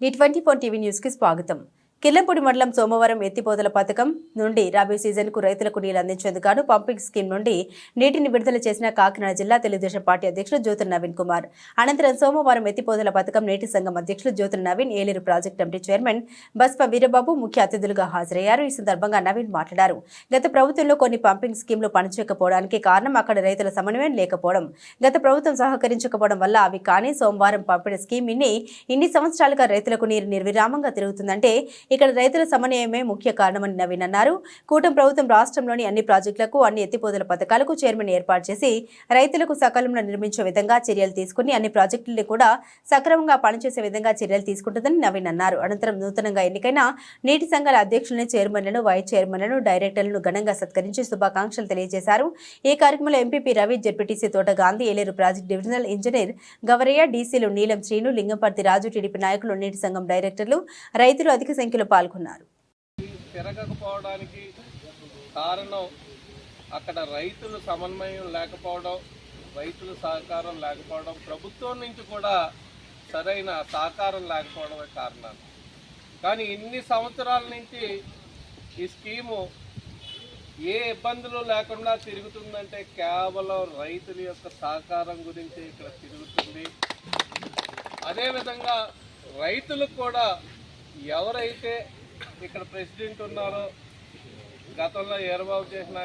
నీ twenty four TV న్యూస్కి స్వాగతం. కిల్లంపూడి మండలం సోమవారం ఎత్తిపోతల పథకం నుండి రబీ సీజన్కు రైతులకు నీరు అందించేందుకు గాను పంపింగ్ స్కీమ్ నుండి నీటిని విడుదల చేసిన కాకినాడ జిల్లా తెలుగుదేశం పార్టీ అధ్యక్షుడు జ్యోతి నవీన్ కుమార్. అనంతరం సోమవారం ఎత్తిపోతల పథకం నీటి సంఘం అధ్యక్షులు Jyothi Naveen Yeleru project committee chairman Baspa Veerababu ముఖ్య అతిథులుగా హాజరయ్యారు. ఈ సందర్భంగా నవీన్ మాట్లాడారు. గత ప్రభుత్వంలో కొన్ని పంపింగ్ స్కీమ్లు పనిచేయకపోవడానికి కారణం అక్కడ రైతుల సమన్వయం లేకపోవడం. గత ప్రభుత్వం సహకరించకపోవడం వల్ల అవి కానీ సోమవారం పంపిణీ స్కీమ్ ఇన్ని ఇన్ని సంవత్సరాలుగా రైతులకు నీరు నిర్విరామంగా తిరుగుతుందంటే ఇక్కడ రైతుల సమన్వయమే ముఖ్య కారణమని నవీన్ అన్నారు. కూటమి ప్రభుత్వం రాష్ట్రంలోని అన్ని ప్రాజెక్టులకు అన్ని ఎత్తిపోతల పథకాలకు చైర్మన్ ఏర్పాటు చేసి రైతులకు సకాలంలో నిర్మించే విధంగా చర్యలు తీసుకుని అన్ని ప్రాజెక్టులను కూడా సక్రమంగా పనిచేసే విధంగా చర్యలు తీసుకుంటుందని నవీన్ అన్నారు. అనంతరం నూతనంగా ఎన్నికైన నీటి సంఘాల అధ్యక్షులను చైర్మన్లను వైస్ చైర్మన్లను డైరెక్టర్లను ఘనంగా సత్కరించి శుభాకాంక్షలు తెలియజేశారు. ఈ కార్యక్రమంలో MPP Ravi ZPTC Thota Gandhi Yeleru project divisional engineer Gavaraiah డీసీలు Neelam Srinu Lingamparthi రాజు టీడీపీ నాయకులు నీటి సంఘం డైరెక్టర్లు రైతులు అధిక సంఖ్య సంఖ్యలో పాల్గొన్నారు. తిరగకపోవడానికి కారణం అక్కడ రైతులు సమన్వయం లేకపోవడం రైతుల సహకారం లేకపోవడం ప్రభుత్వం నుంచి కూడా సరైన సహకారం లేకపోవడమే కారణాలు కానీ ఇన్ని సంవత్సరాల నుంచి ఈ స్కీము ఏ ఇబ్బందులు లేకుండా తిరుగుతుందంటే కేవలం రైతుల యొక్క సహకారం గురించి ఇక్కడ తిరుగుతుంది. అదేవిధంగా రైతులకు కూడా ఎవరైతే ఇక్కడ ప్రెసిడెంట్ ఉన్నారో గతంలో ఏర్బాబు చేసిన